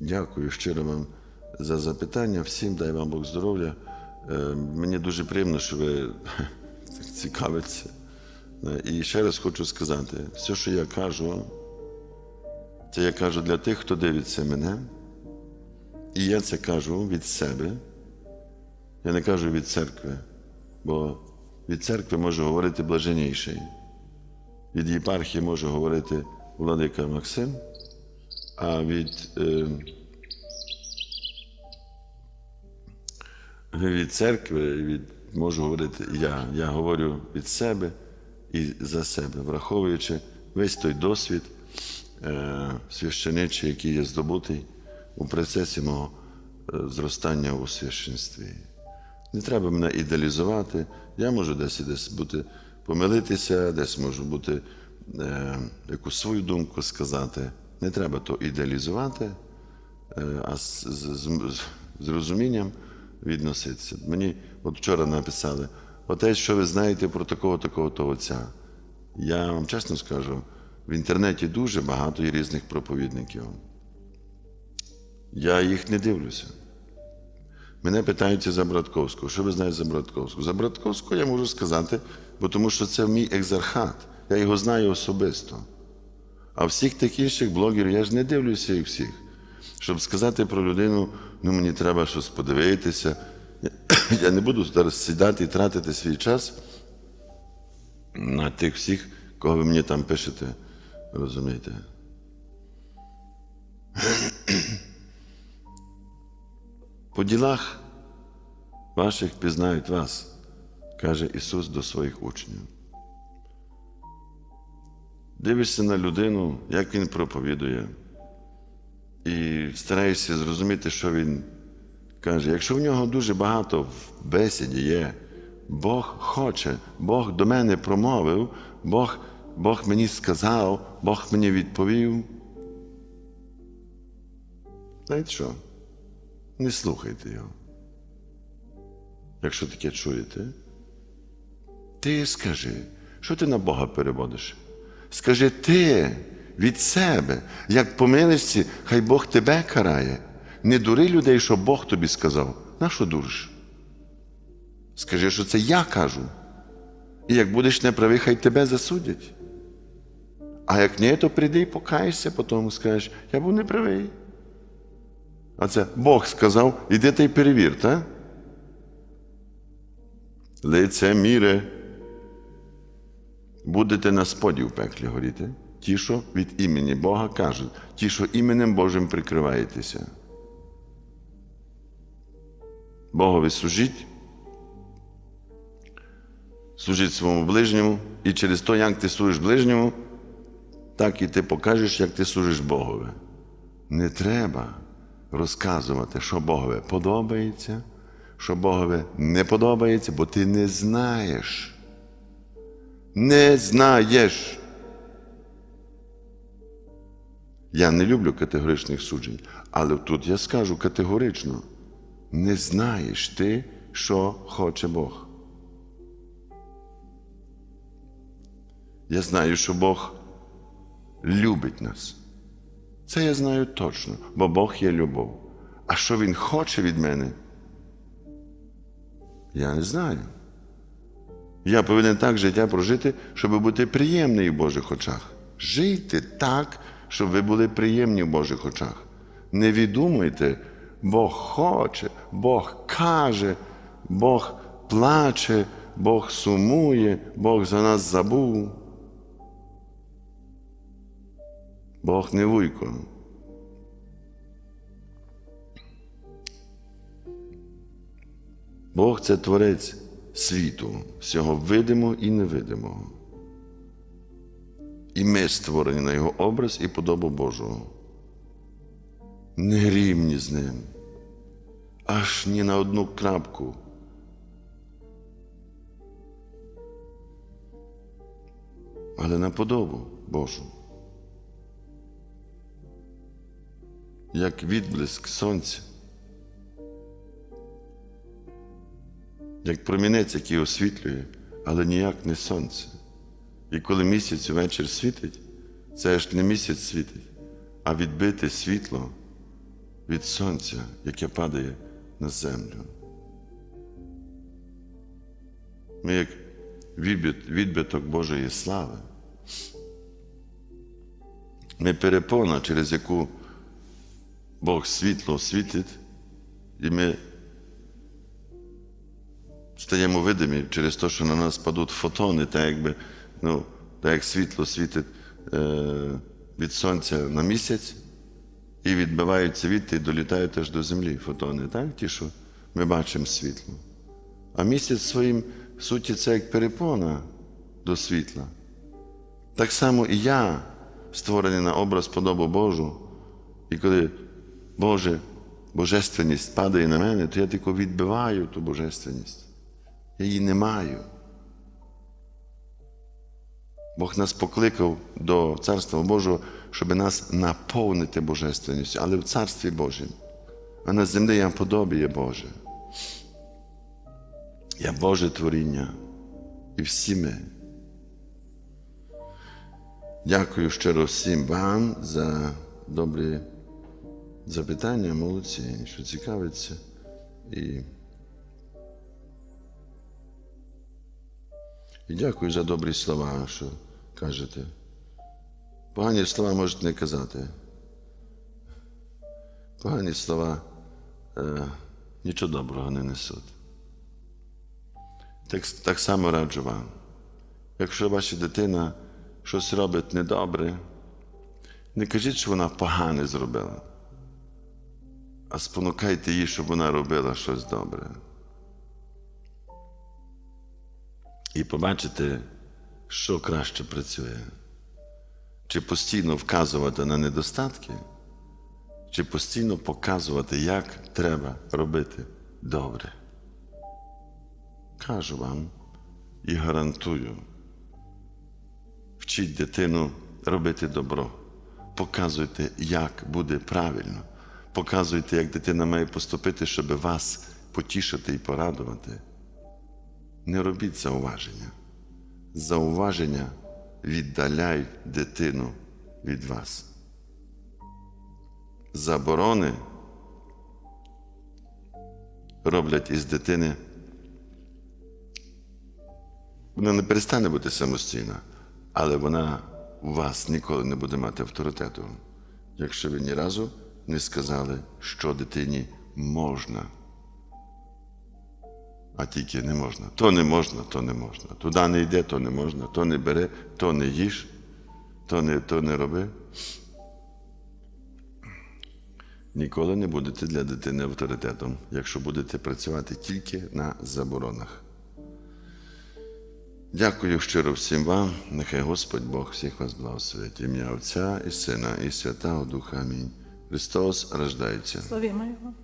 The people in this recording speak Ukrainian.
Дякую щиро вам за запитання. Всім дай вам Бог здоров'я. Е, Мені дуже приємно, що ви цікавитеся. Е, І ще раз хочу сказати: все, що я кажу, це я кажу для тих, хто дивиться мене. І я це кажу від себе. Я не кажу від церкви, бо від церкви може говорити блаженніший. Від єпархії може говорити владика Максим, а від, е, від церкви від, можу говорити я. Я говорю від себе і за себе, враховуючи весь той досвід е, священичий, який є здобутий у процесі мого е, зростання у священстві. Не треба мене ідеалізувати. Я можу десь і десь бути помилитися, десь можу бути е, якусь свою думку сказати. Не треба то ідеалізувати, е, а з, з, з, з розумінням відноситися. Мені от вчора написали, отець, що ви знаєте про такого, такого то отця. Я вам чесно скажу, в інтернеті дуже багато є різних проповідників. Я їх не дивлюся. Мене питаються за Братковського. Що ви знаєте за Братковського? За Братковського я можу сказати, бо тому що це мій екзархат. Я його знаю особисто. А всіх тих інших блогерів я ж не дивлюся їх всіх. Щоб сказати про людину, ну мені треба щось подивитися. Я, не буду зараз сідати і тратити свій час на тих всіх, кого ви мені там пишете. Розумієте? По ділах ваших пізнають вас, каже Ісус до своїх учнів. Дивишся на людину, як Він проповідує, і стараєшся зрозуміти, що Він каже. Якщо в нього дуже багато в бесіді є, Бог хоче, Бог до мене промовив, Бог, Бог мені сказав, Бог мені відповів. Знаєте що? Не слухайте його. Якщо таке чуєте, ти скажи, що ти на Бога переводиш? Скажи ти від себе, як помилишся, хай Бог тебе карає. Не дури людей, що Бог тобі сказав. На що дуриш? Скажи, що це я кажу. І як будеш неправий, хай тебе засудять. А як ні, то прийди і покаєшся, потім скажеш, я був неправий. А це Бог сказав, іди та й перевір, так? Лицеміре. Будете на споді в пеклі горіти. Ті, що від імені Бога кажуть, ті, що іменем Божим прикриваєтеся. Богові служіть, служіть своєму ближньому, і через то, як ти служиш ближньому, так і ти покажеш, як ти служиш Богові. Не треба розказувати, що Богові подобається, що Богові не подобається, бо ти не знаєш. Не знаєш. Я не люблю категоричних суджень, але тут я скажу категорично: не знаєш ти, що хоче Бог. Я знаю, що Бог любить нас. Це я знаю точно, бо Бог є любов. А що Він хоче від мене? Я не знаю. Я повинен так життя прожити, щоб бути приємний в Божих очах. Жийте так, щоб ви були приємні в Божих очах. Не відумуйте, Бог хоче, Бог каже, Бог плаче, Бог сумує, Бог за нас забув. Бог не вуйко. Бог це творець світу, всього видимого і невидимого. І ми створені на Його образ і подобу Божого. Не рівні з ним, аж ні на одну крапку. Але на подобу Божу. Як відблиск сонця. Як промінець, який освітлює, але ніяк не сонце. І коли місяць увечір світить, це ж не місяць світить, а відбите світло від сонця, яке падає на землю. Ми як відбиток Божої слави. Ми перепона, через яку Бог світло світить, і ми стаємо видимі через те, що на нас падуть фотони, так якби, ну, так як світло світить е, від сонця на місяць, і відбиваються від і долітають аж до землі фотони, так? Ті, що ми бачимо світло. А місяць своїм суті це як перепона до світла. Так само і я, створений на образ подобу Божу, і коли Боже, божественність падає на мене, то я тільки відбиваю ту божественність. Я її не маю. Бог нас покликав до Царства Божого, щоб нас наповнити божественністю, але в Царстві Божім. А на землі я подобіє Боже. Я Боже творіння і всі ми. Дякую щиро всім вам за добрі запитання, молодці, що цікавиться. І, і дякую за добрі слова, що кажете. Погані слова можете не казати. Погані слова е, нічого доброго не несуть. Так, так само раджу вам. Якщо ваша дитина щось робить недобре, не кажіть, що вона погане зробила, а спонукайте її, щоб вона робила щось добре. І побачите, що краще працює. Чи постійно вказувати на недостатки, чи постійно показувати, як треба робити добре. Кажу вам і гарантую, вчіть дитину робити добро. Показуйте, як буде правильно. Показуйте, як дитина має поступити, щоб вас потішити і порадувати. Не робіть зауваження. Зауваження віддаляють дитину від вас. Заборони роблять із дитини. Вона не перестане бути самостійна, але вона у вас ніколи не буде мати авторитету, якщо ви ні разу не сказали, що дитині можна. А тільки не можна. То не можна, то не можна. Туди не йде, то не можна, то не бери, то не їж, то не, то не роби. Ніколи не будете для дитини авторитетом, якщо будете працювати тільки на заборонах. Дякую щиро всім вам. Нехай Господь Бог всіх вас благословить. Ім'я Отця і Сина, і Святого Духа. Амінь. Христос рождається. Славімо Його.